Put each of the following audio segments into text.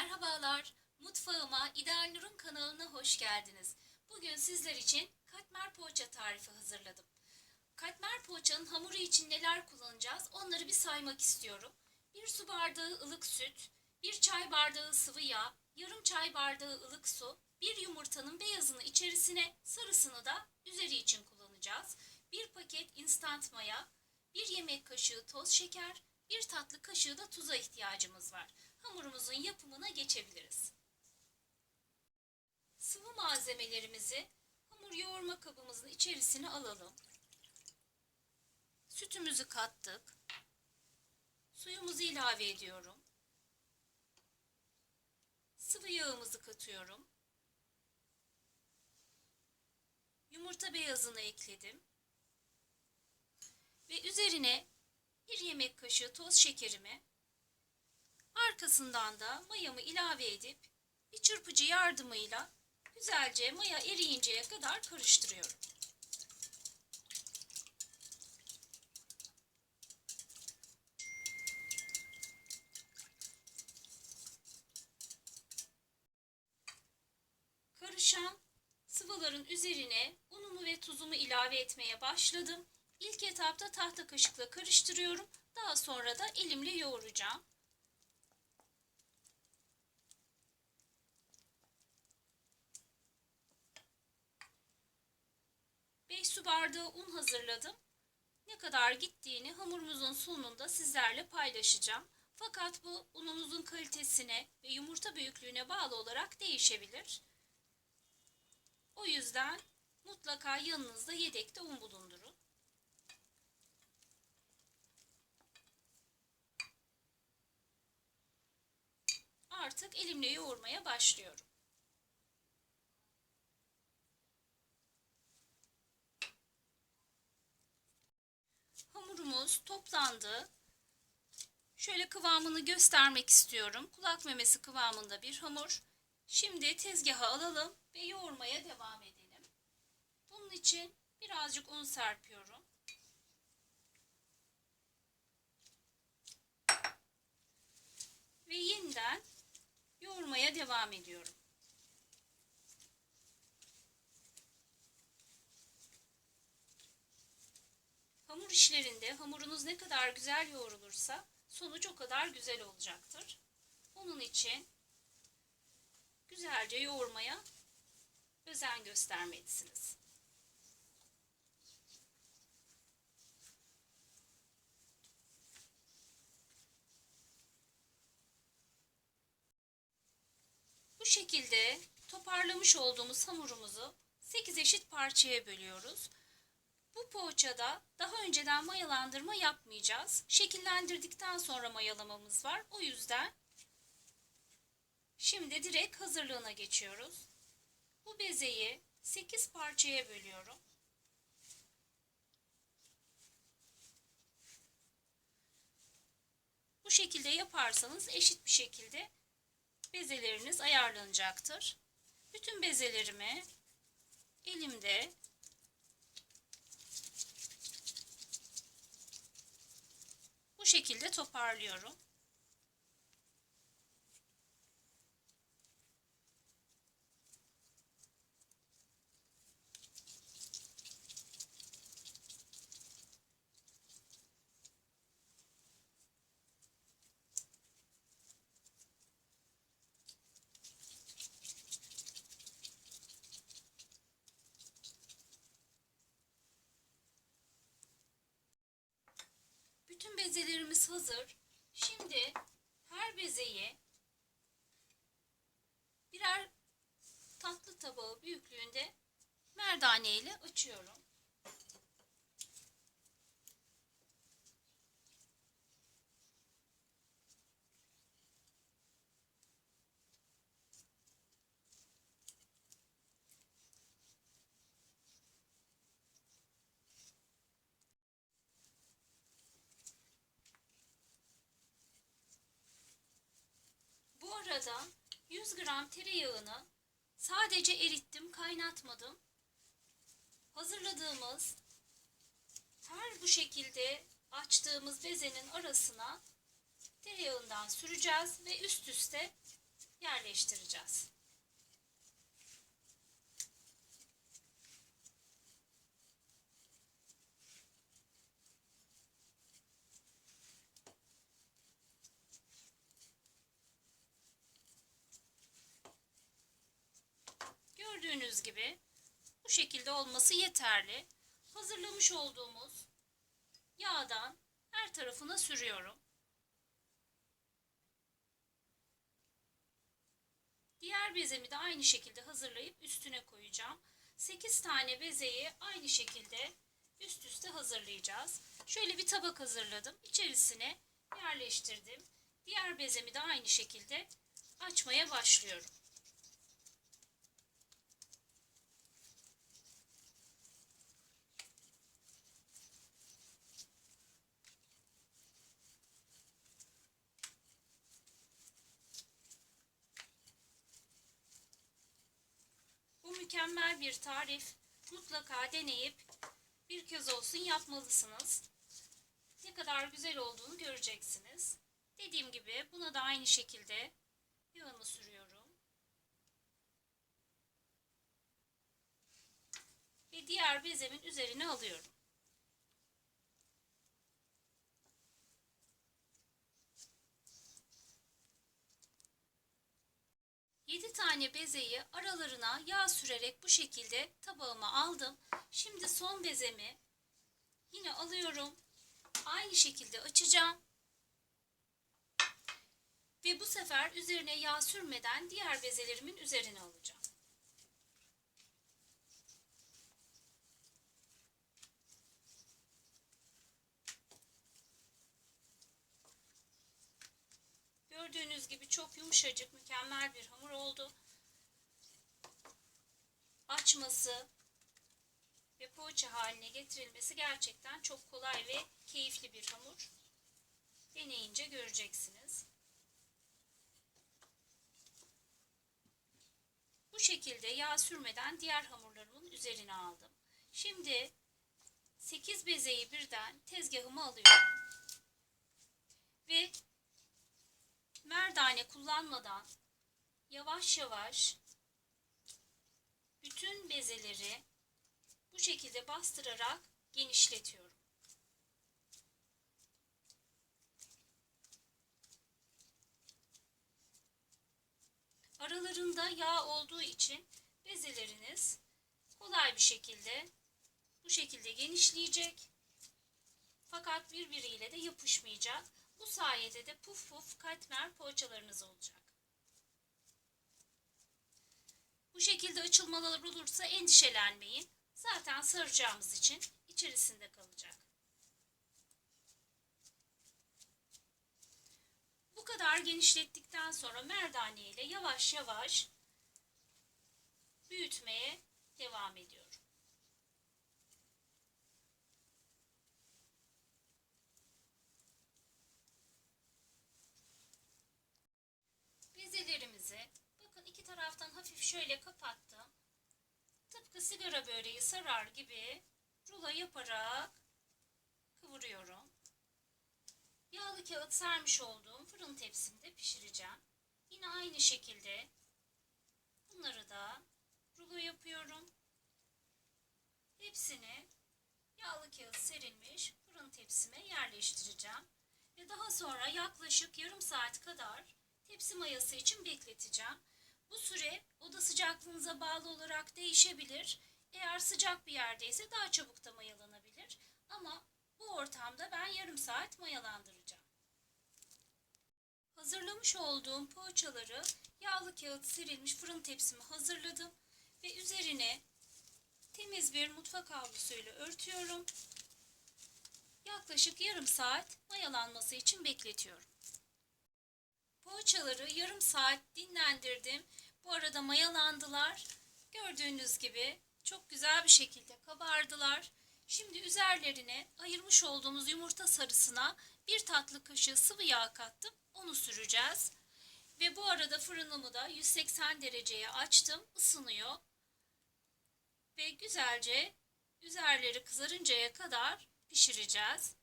Merhabalar, mutfağıma İdeal Nur'un kanalına hoş geldiniz. Bugün sizler için katmer poğaça tarifi hazırladım. Katmer poğaçanın hamuru için neler kullanacağız onları bir saymak istiyorum. Bir su bardağı ılık süt, bir çay bardağı sıvı yağ, yarım çay bardağı ılık su, bir yumurtanın beyazını içerisine, sarısını da üzeri için kullanacağız. Bir paket instant maya, bir yemek kaşığı toz şeker, bir tatlı kaşığı da tuza ihtiyacımız var. Hamurumuzun yapımına geçebiliriz. Sıvı malzemelerimizi hamur yoğurma kabımızın içerisine alalım. Sütümüzü kattık. Suyumuzu ilave ediyorum. Sıvı yağımızı katıyorum. Yumurta beyazını ekledim. Ve üzerine bir yemek kaşığı toz şekerimi arkasından da mayamı ilave edip bir çırpıcı yardımıyla güzelce maya eriyinceye kadar karıştırıyorum. Karışan sıvıların üzerine unumu ve tuzumu ilave etmeye başladım. İlk etapta tahta kaşıkla karıştırıyorum. Daha sonra da elimle yoğuracağım. 5 su bardağı un hazırladım. Ne kadar gittiğini hamurumuzun sonunda sizlerle paylaşacağım. Fakat bu unumuzun kalitesine ve yumurta büyüklüğüne bağlı olarak değişebilir. O yüzden mutlaka yanınızda yedekte un bulundurun. Artık elimle yoğurmaya başlıyorum. Hamurumuz toplandı. Şöyle kıvamını göstermek istiyorum. Kulak memesi kıvamında bir hamur. Şimdi tezgaha alalım ve yoğurmaya devam edelim. Bunun için birazcık un serpiyorum. Ve yeniden yoğurmaya devam ediyorum. Hamur işlerinde hamurunuz ne kadar güzel yoğrulursa sonuç o kadar güzel olacaktır. Onun için güzelce yoğurmaya özen göstermelisiniz. Bu şekilde toparlamış olduğumuz hamurumuzu 8 eşit parçaya bölüyoruz. Bu poğaçada daha önceden mayalandırma yapmayacağız. Şekillendirdikten sonra mayalamamız var. O yüzden şimdi direkt hazırlığına geçiyoruz. Bu bezeyi 8 parçaya bölüyorum. Bu şekilde yaparsanız eşit bir şekilde bezeleriniz ayarlanacaktır. Bütün bezelerimi elimde şekilde toparlıyorum. Bütün bezelerimiz hazır. Şimdi her bezeyi birer tatlı tabağı büyüklüğünde merdane ile açıyorum. Bu arada 100 gram tereyağını sadece erittim, kaynatmadım. Hazırladığımız her bu şekilde açtığımız bezenin arasına tereyağından süreceğiz ve üst üste yerleştireceğiz. Gördüğünüz gibi bu şekilde olması yeterli. Hazırlamış olduğumuz yağdan her tarafına sürüyorum. Diğer bezemi de aynı şekilde hazırlayıp üstüne koyacağım. 8 tane bezeyi aynı şekilde üst üste hazırlayacağız. Şöyle bir tabak hazırladım. İçerisine yerleştirdim. Diğer bezemi de aynı şekilde açmaya başlıyorum. Bu mükemmel bir tarif. Mutlaka deneyip bir kez olsun yapmalısınız. Ne kadar güzel olduğunu göreceksiniz. Dediğim gibi buna da aynı şekilde yağını sürüyorum. Ve diğer bezemin üzerine alıyorum. Yedi tane bezeyi aralarına yağ sürerek bu şekilde tabağıma aldım. Şimdi son bezemi yine alıyorum. Aynı şekilde açacağım. Ve bu sefer üzerine yağ sürmeden diğer bezelerimin üzerine alacağım. Gördüğünüz gibi çok yumuşacık, mükemmel bir hamur oldu. Açması ve poğaça haline getirilmesi gerçekten çok kolay ve keyifli bir hamur. Deneyince göreceksiniz. Bu şekilde yağ sürmeden diğer hamurlarımın üzerine aldım. Şimdi 8 bezeyi birden tezgahıma alıyorum. Ve merdane kullanmadan yavaş yavaş bütün bezeleri bu şekilde bastırarak genişletiyorum. Aralarında yağ olduğu için bezeleriniz kolay bir şekilde bu şekilde genişleyecek. Fakat birbiriyle de yapışmayacak. Bu sayede de puf puf katmer poğaçalarınız olacak. Bu şekilde açılmalar olursa endişelenmeyin. Zaten saracağımız için içerisinde kalacak. Bu kadar genişlettikten sonra merdane ile yavaş yavaş büyütmeye devam ediyorum. Şöyle kapattım. Tıpkı sigara böreği sarar gibi rulo yaparak kıvırıyorum. Yağlı kağıt sermiş olduğum fırın tepsimde pişireceğim. Yine aynı şekilde bunları da rulo yapıyorum. Hepsini yağlı kağıt serilmiş fırın tepsime yerleştireceğim. Ve daha sonra yaklaşık yarım saat kadar tepsi mayası için bekleteceğim. Bu süre sıcaklığınıza bağlı olarak değişebilir. Eğer sıcak bir yerdeyse daha çabuk da mayalanabilir. Ama bu ortamda ben yarım saat mayalandıracağım. Hazırlamış olduğum poğaçaları yağlı kağıt serilmiş fırın tepsimi hazırladım. Ve üzerine temiz bir mutfak havlusuyla örtüyorum. Yaklaşık yarım saat mayalanması için bekletiyorum. Poğaçaları yarım saat dinlendirdim. Bu arada mayalandılar. Gördüğünüz gibi çok güzel bir şekilde kabardılar. Şimdi üzerlerine ayırmış olduğumuz yumurta sarısına bir tatlı kaşığı sıvı yağ kattım. Onu süreceğiz. Ve bu arada fırınımı da 180 dereceye açtım. Isınıyor. Ve güzelce üzerleri kızarıncaya kadar pişireceğiz.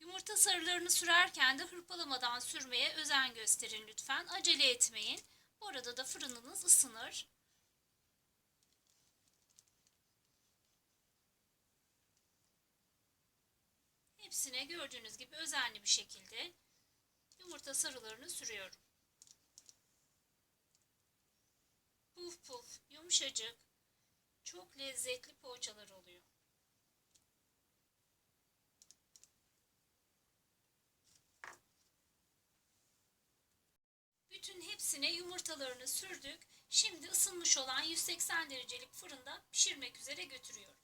Yumurta sarılarını sürerken de hırpalamadan sürmeye özen gösterin lütfen. Acele etmeyin. Bu arada da fırınınız ısınır. Hepsine gördüğünüz gibi özenli bir şekilde yumurta sarılarını sürüyorum. Puf puf, yumuşacık, çok lezzetli poğaçalar oluyor. Bütün hepsine yumurtalarını sürdük. Şimdi ısınmış olan 180 derecelik fırında pişirmek üzere götürüyorum.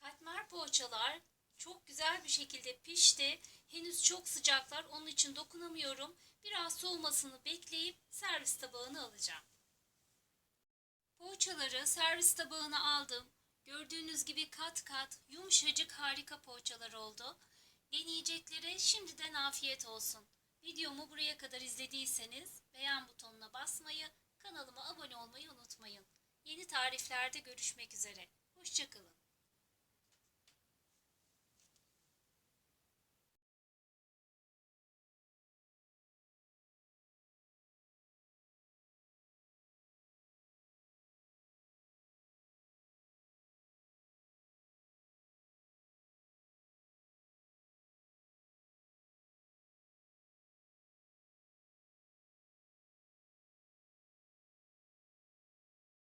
Katmer poğaçalar çok güzel bir şekilde pişti. Henüz çok sıcaklar onun için dokunamıyorum. Biraz soğumasını bekleyip servis tabağına alacağım. Poğaçaları servis tabağına aldım. Gördüğünüz gibi kat kat yumuşacık harika poğaçalar oldu. Deneyeceklere şimdiden afiyet olsun. Videomu buraya kadar izlediyseniz beğen butonuna basmayı, kanalıma abone olmayı unutmayın. Yeni tariflerde görüşmek üzere. Hoşçakalın.